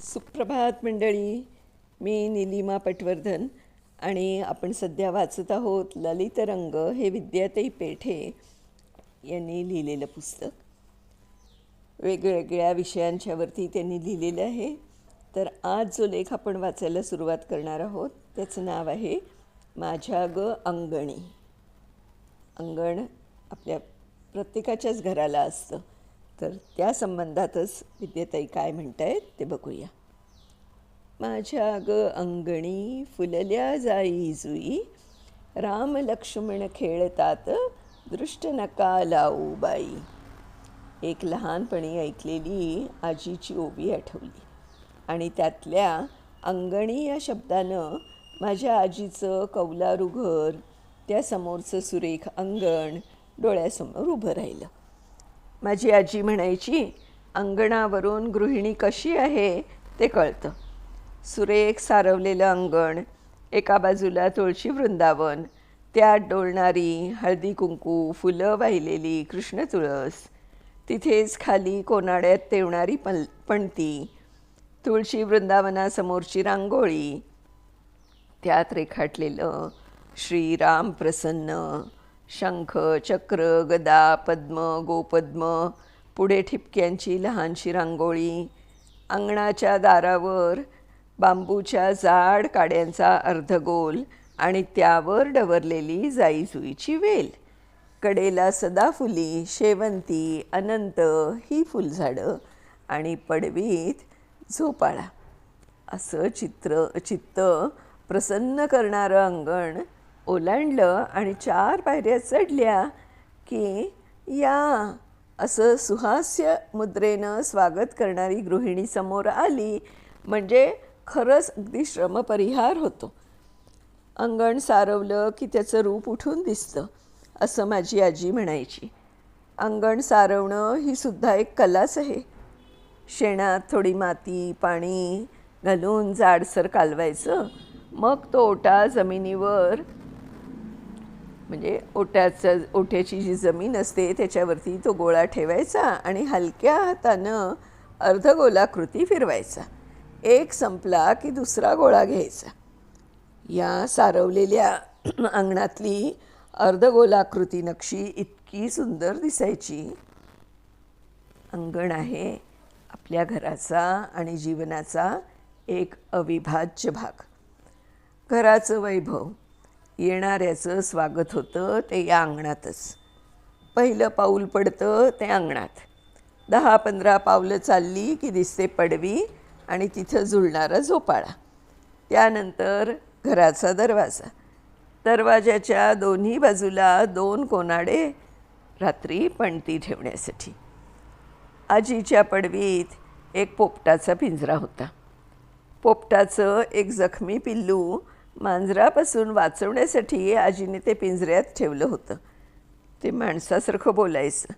सुप्रभात मंडळी. मी निलिमा पटवर्धन आणि आपण सध्या वाचत आहोत ललित रंग हे विद्याताई पेठे यांनी लिहिलेलं पुस्तक. वेगवेगळ्या विषयांच्यावरती त्यांनी लिहिलेलं आहे. तर आज जो लेख आपण वाचायला सुरुवात करणार आहोत त्याचं नाव आहे माझ्या ग अंगणी. अंगण आपल्या प्रत्येकाच्याच घराला असतं. तर त्या संबंधातच विद्येताई काय म्हणत आहेत ते बघूया. माझ्या ग अंगणी फुलल्या जाई जुई राम लक्ष्मण खेळतात दृष्ट नका लावू बाई. एक लहानपणी ऐकलेली आजीची ओवी आठवली आणि त्यातल्या अंगणी या शब्दानं माझ्या आजीचं कौलारू घर त्या समोरचं सुरेख अंगण डोळ्यासमोर उभं राहिलं. माझी आजी म्हणायची अंगणावरून गृहिणी कशी आहे? ते कळतं. सुरेख सारवलेलं अंगण एका बाजूला तुळशी वृंदावन त्यात डोलणारी हळदी कुंकू फुलं वाहिलेली कृष्ण तुळस. तिथेच खाली कोनाड्यात तेवणारी पल पणती तुळशी वृंदावनासमोरची रांगोळी त्यात रेखाटलेलं श्रीराम प्रसन्न शंख चक्र गदा पद्म गोपद्म पुढे ठिपक्यांची लहानशी रांगोळी अंगणाच्या दारावर बांबूच्या जाड काड्यांचा अर्धगोल आणि त्यावर डवरलेली जाईजुईची वेल. कडेला सदाफुली शेवंती अनंत ही फुलझाडं आणि पडवीत झोपाळा. असं चित्र चित्त प्रसन्न करणारं अंगण ओलांडलं आणि चार पायऱ्या चढल्या की या. असं सुहास्य मुद्रेनं स्वागत करणारी गृहिणी समोर आली. म्हणजे खरंच अगदी श्रमपरिहार होतो. अंगण सारवलं की त्याचं रूप उठून दिसतं असं माझी आजी म्हणायची. अंगण सारवणं ही सुद्धा एक कलाच आहे. शेणात थोडी माती पाणी घालून जाडसर कालवायचं. मग तो ओटा जमिनीवर म्हणजे ओट्याचं ओट्याची जी जमीन असते त्याच्यावरती तो गोळा ठेवायचा आणि हलक्या हातानं अर्धगोलाकृती फिरवायचा. एक संपला की दुसरा गोळा घ्यायचा. या सारवलेल्या अंगणातली अर्धगोलाकृती नक्षी इतकी सुंदर दिसायची. अंगण आहे आपल्या घराचा आणि जीवनाचा एक अविभाज्य भाग. घराचं वैभव येणाऱ्याचं स्वागत होतं ते या अंगणातच. पहिलं पाऊल पडतं ते अंगणात. दहा पंधरा पावलं चालली की दिसते पडवी आणि तिथं जुळणारा झोपाळा. त्यानंतर घराचा दरवाजा. दरवाजाच्या दोन्ही बाजूला दोन कोनाडे रात्री पणती ठेवण्यासाठी. आजीच्या पडवीत एक पोपटाचा पिंजरा होता. पोपटाचं एक जखमी पिल्लू मांजरापासून वाचवण्यासाठी आजीने ते पिंजऱ्यात ठेवलं होतं. ते माणसासारखं बोलायचं.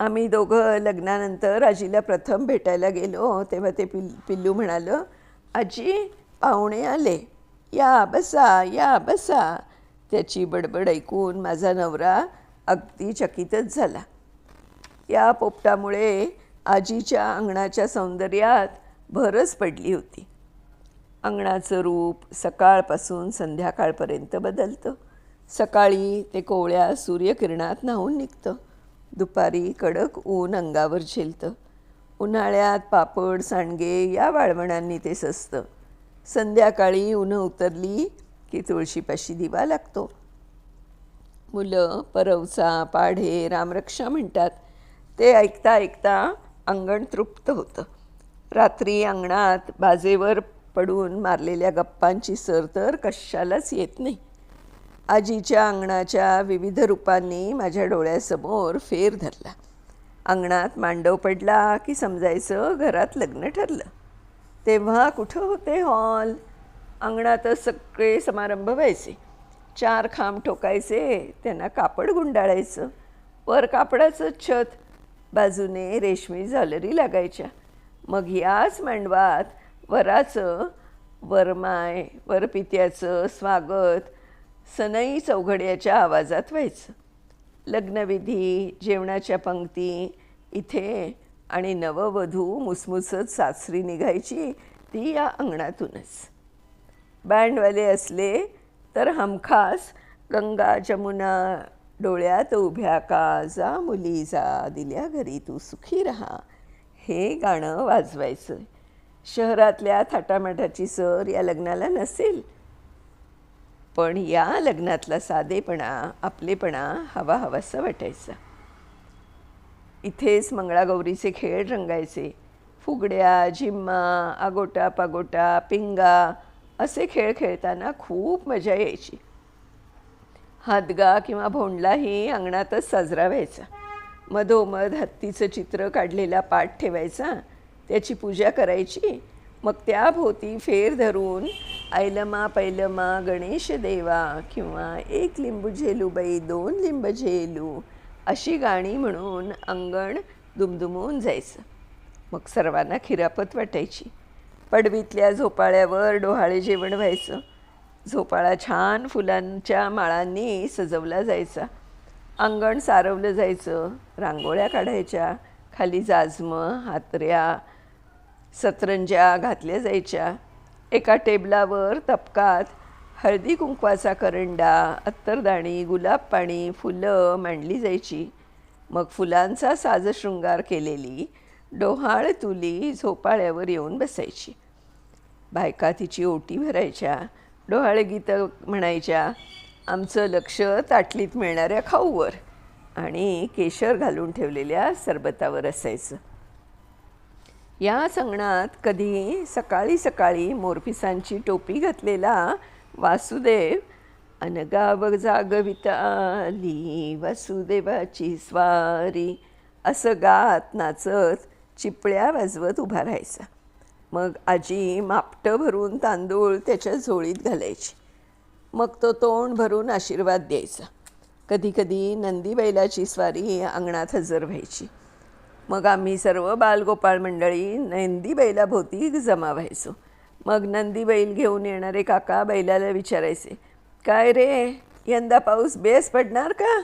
आम्ही दोघं लग्नानंतर आजीला प्रथम भेटायला गेलो तेव्हा ते पिल पिल्लू म्हणालं आजी पाहुणे आले. या बसा या बसा. त्याची बडबड ऐकून माझा नवरा अगदी चकितच झाला. या पोपटामुळे आजीच्या अंगणाच्या सौंदर्यात भरच पडली होती. अंगणाचं रूप सकाळपासून संध्याकाळपर्यंत बदलतं. सकाळी ते कोवळ्या सूर्यकिरणात न्हावून निघतं. दुपारी कडक ऊन अंगावर झेलतं. उन्हाळ्यात पापड सांडगे या वाळवणांनी ते सजतं. संध्याकाळी उन्हं उतरली की तुळशीपाशी दिवा लागतो. मुलं परवचा पाढे रामरक्षा म्हणतात. ते ऐकता ऐकता अंगण तृप्त होतं. रात्री अंगणात बाजेवर पडून मारलेल्या गप्पांची सर तर कशालाच येत नाही. आजीच्या अंगणाच्या विविध रूपांनी माझ्या डोळ्यासमोर फेर धरला. अंगणात मांडव पडला की समजायचं घरात लग्न ठरलं. तेव्हा कुठं होते हॉल? अंगणातच सगळे समारंभ व्हायचे. चार खांब ठोकायचे त्यांना कापड गुंडाळायचं वर कापडाचं छत बाजूने रेशमी झालरी लागायच्या. मग याच मांडवात वराचं वरमाय वरपित्याचं स्वागत सनई चौघड्याच्या आवाजात व्हायचं. लग्नविधी जेवणाच्या पंक्ती इथे आणि नववधू मुसमुसत सासरी निघायची ती या अंगणातूनच. बँडवाले असले तर हमखास गंगा जमुना डोळ्यात उभ्या का जा मुली जा दिल्या घरी तू सुखी राहा. हे गाणं वाजवायचं. शहरातल्या थाटामाटाची सर या लग्नाला नसेल. पण या लग्नातला साधेपणा आपलेपणा हवा हवासा वाटायचा. इथेच मंगळागौरीचे खेळ रंगायचे. फुगड्या झिम्मा आगोटा पागोटा पिंगा असे खेळ खेळताना खूप मजा यायची. हादगा किंवा भोंडलाही अंगणातच साजरा व्हायचा. मधोमध हत्तीचं चित्र काढलेला पाठ ठेवायचा. त्याची पूजा करायची. मग त्याभोवती फेर धरून ऐलमा पैलमा गणेश देवा किंवा एक लिंबू झेलू बाई दोन लिंब झेलू अशी गाणी म्हणून अंगण दुमदुमून जायचं. मग सर्वांना खिरापत वाटायची. पडवीतल्या झोपाळ्यावर डोहाळे जेवण व्हायचं. झोपाळा छान फुलांच्या माळांनी सजवला जायचा. अंगण सारवलं जायचं. रांगोळ्या काढायच्या. खाली जाजमं हातऱ्या सतरंज्या घातल्या जायच्या. एका टेबलावर तपकात हळदी कुंकवाचा करंडा अत्तरदाणी गुलाब पाणी फुलं मांडली जायची. मग फुलांचा साजशृंगार केलेली डोहाळ तुली झोपाळ्यावर येऊन बसायची. बायका तिची ओटी भरायच्या डोहाळे गीतं म्हणायच्या आमचं लक्ष ताटलीत मिळणाऱ्या खाऊवर. आणि केशर घालून ठेवलेल्या सरबतावर असायचं. या संगणात कधी सकाळी सकाळी मोरपिसांची टोपी घातलेला वासुदेव अनगाव जागविताली वासुदेवाची स्वारी असं गात नाचत चिपळ्या वाजवत उभा राहायचा. मग आजी मापटं भरून तांदूळ त्याच्या झोळीत घालायची. मग तो तोंड भरून आशीर्वाद द्यायचा. कधीकधी नंदी बैलाची स्वारी अंगणात हजर व्हायची. मग आम्ही सर्व बालगोपाळ मंडळी नंदी बैलाभोवती जमा व्हायचो. मग नंदी बैल घेऊन येणारे काका बैलाला विचारायचे काय रे यंदा पाऊस बेस पडणार का?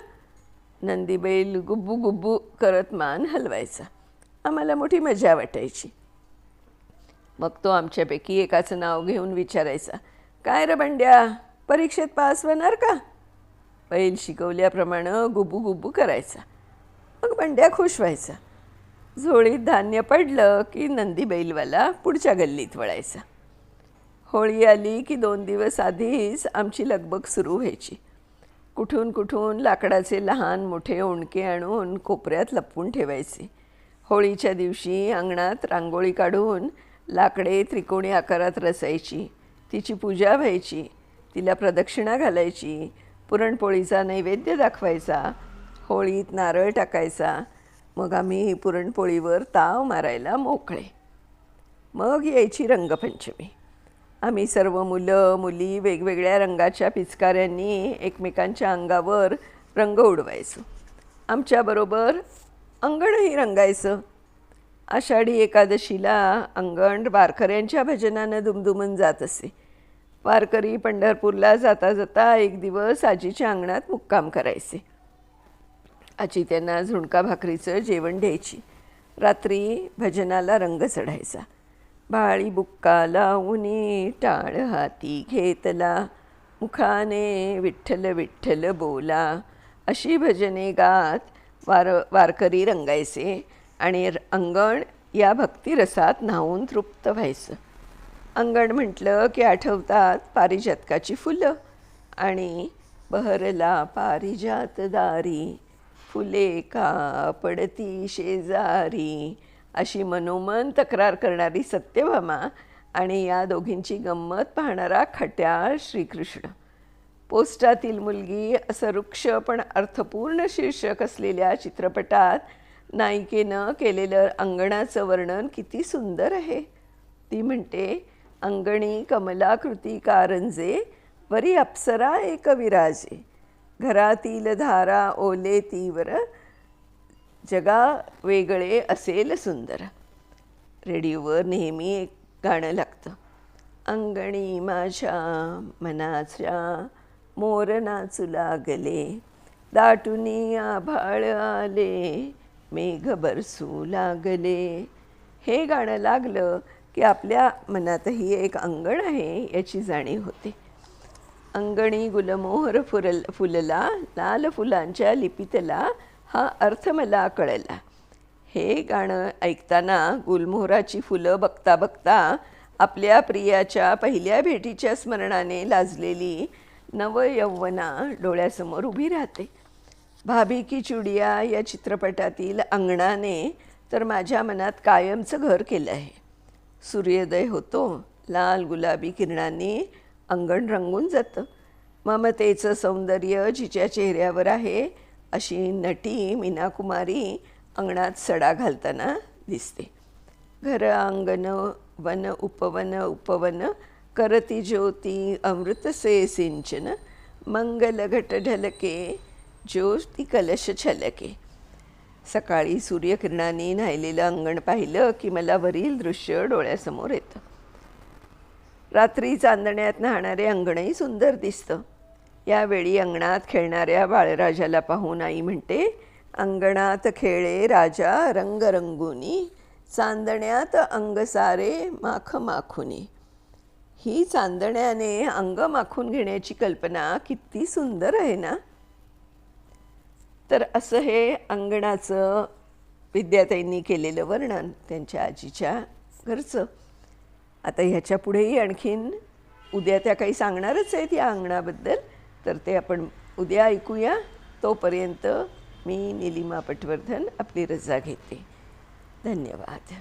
नंदी बैल गुब्बू गुब्बू करत मान हलवायचा. आम्हाला मोठी मजा वाटायची. मग तो आमच्यापैकी एकाचं नाव घेऊन विचारायचा काय रे बंड्या परीक्षेत पास होणार का? बैल शिकवल्याप्रमाणे गुब्बू गुब्बू करायचा. मग बंड्या खुश व्हायचा झोळीत धान्य पडलं की नंदी बैलवाला पुढच्या गल्लीत वळायचा. होळी आली की दोन दिवस आधीच आमची लगबग सुरू व्हायची. कुठून कुठून लाकडाचे लहान मोठे ओणके आणून कोपऱ्यात लपवून ठेवायचे. होळीच्या दिवशी अंगणात रांगोळी काढून लाकडे त्रिकोणी आकारात रचायची. तिची पूजा व्हायची तिला प्रदक्षिणा घालायची पुरणपोळीचा नैवेद्य दाखवायचा होळीत नारळ टाकायचा मग आम्ही पुरणपोळीवर ताव मारायला मोकळे. मग यायची रंगपंचमी. आम्ही सर्व मुलं मुली वेगवेगळ्या रंगाच्या पिचकाऱ्यांनी एकमेकांच्या अंगावर रंग उडवायचो. आमच्याबरोबर अंगणही रंगायचं. आषाढी एकादशीला अंगण वारकऱ्यांच्या भजनानं दुमदुमून जात असे. वारकरी पंढरपूरला जाता जाता एक दिवस आजीच्या अंगणात मुक्काम करायचे. आजी त्यांना झुणका भाकरीचं जेवण द्यायची. रात्री भजनाला रंग चढायचा. बाळी बुक्का लावूनी टाळ हाती घेतला. मुखाने विठ्ठल विठ्ठल बोला. अशी भजने गात वार वारकरी रंगायचे आणि र- अंगण या भक्तिरसात न्हावून तृप्त व्हायचं. अंगण म्हटलं की आठवतात पारिजातकाची फुलं आणि बहरला पारिजात दारी. फुले का पडती शेजारी अशी मनोमन तक्रार करणारी सत्यभामा आणि या दोघींची गंमत पाहणारा खट्याळ श्रीकृष्ण. पोस्टातील मुलगी असं वृक्ष पण अर्थपूर्ण शीर्षक असलेल्या चित्रपटात नायिकेनं केलेलं अंगणाचं वर्णन किती सुंदर आहे. ती म्हणते अंगणी कमलाकृती कारंजे वरी अप्सरा एक विराजे. घरातील धारा ओले तीवर जगा वेगळे असेल सुंदर. रेडिओवर नेहमी एक गाणं लागतं. अंगणी माझ्या मनाच्या मोर नाचू लागले दाटुनी आभाळ आले मेघ बरसू लागले. हे गाणं लागलं की आपल्या मनातही एक अंगण आहे याची जाणीव होते. अंगणी गुलमोहर फुरल फुलला लाल फुलांच्या लिपितला हा अर्थ मला कळला. हे गाणं ऐकताना गुलमोहराची फुलं बघता बघता आपल्या प्रियाच्या पहिल्या भेटीच्या स्मरणाने लाजलेली नवयौवना डोळ्यासमोर उभी राहते. भाभी की चुडिया या चित्रपटातील अंगणाने तर माझ्या मनात कायमचं घर केलं आहे सूर्योदय होतो लाल गुलाबी किरणांनी अंगण रंगून जातं. ममतेचं सौंदर्य जिच्या चेहऱ्यावर आहे अशी नटी मीनाकुमारी अंगणात सडा घालताना दिसते. घर अंगण वन उपवन उपवन करती ज्योती अमृतसे सिंचन मंगल घट ढलके ज्योती कलश छलके. सकाळी सूर्यकिरणांनी न्हायलेलं अंगण पाहिलं की मला वरील दृश्य डोळ्यासमोर येतं. रात्री चांदण्यात न्हाणारे अंगणही सुंदर दिसतं. यावेळी अंगणात खेळणाऱ्या बाळराजाला पाहून आई म्हणते अंगणात खेळे राजा रंगरंगुनी चांदण्यात अंग सारे माख माखुनी. ही चांदण्याने अंग माखून घेण्याची कल्पना किती सुंदर आहे ना? तर असं हे अंगणाचं विद्याताईंनी केलेलं वर्णन त्यांच्या आजीच्या घरचं. आता ह्याच्या पुढेही आणखीन उद्या त्या काही सांगणारच आहेत या अंगणाबद्दल. तर ते आपण उद्या ऐकूया. तोपर्यंत मी निलिमा पटवर्धन आपली रजा घेते. धन्यवाद.